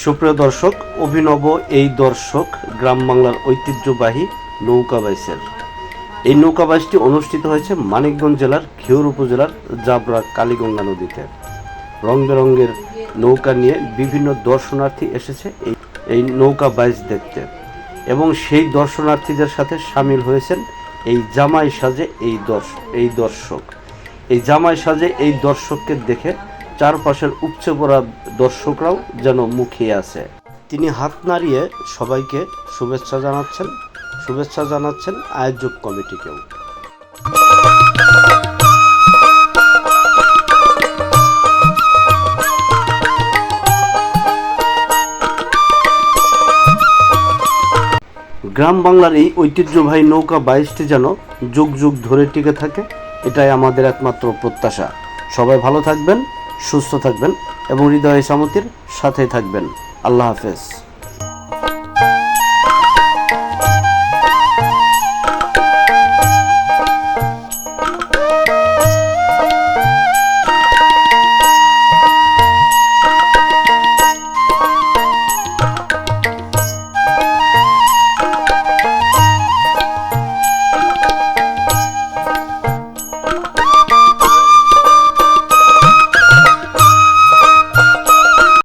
সুপ্রিয় দর্শক, অভিনব এই দর্শক গ্রাম বাংলার ঐতিহ্যবাহী নৌকা বাইসের এই নৌকা বাইসটি অনুষ্ঠিত হয়েছে মানিকগঞ্জ জেলার ঘিওর উপজেলার জাবরা কালীগঙ্গা নদীতে। রং বেরঙের নৌকা নিয়ে বিভিন্ন দর্শনার্থী এসেছে এই এই নৌকা বাইচ দেখতে। এবং সেই দর্শনার্থীদের সাথে সামিল হয়েছেন এই জামাই সাজে এই দর্শ, এই দর্শক। এই জামাই সাজে এই দর্শককে দেখে চারপাশের উপচে পড়া দর্শকরাও যেন মুখিয়ে আছে। তিনি হাত নাড়িয়ে সবাইকে শুভেচ্ছা জানাচ্ছেন শুভেচ্ছা জানাচ্ছেন আয়োজক কমিটিকেও। গ্রাম বাংলার এই ঐতিহ্যবাহী নৌকা বাইশটি যেন যুগ যুগ ধরে টিকে থাকে, এটাই আমাদের একমাত্র প্রত্যাশা। সবাই ভালো থাকবেন সুস্থ থাকবেন এবং হৃদয় সামতির সাথে থাকবেন। আল্লাহ হাফেজ।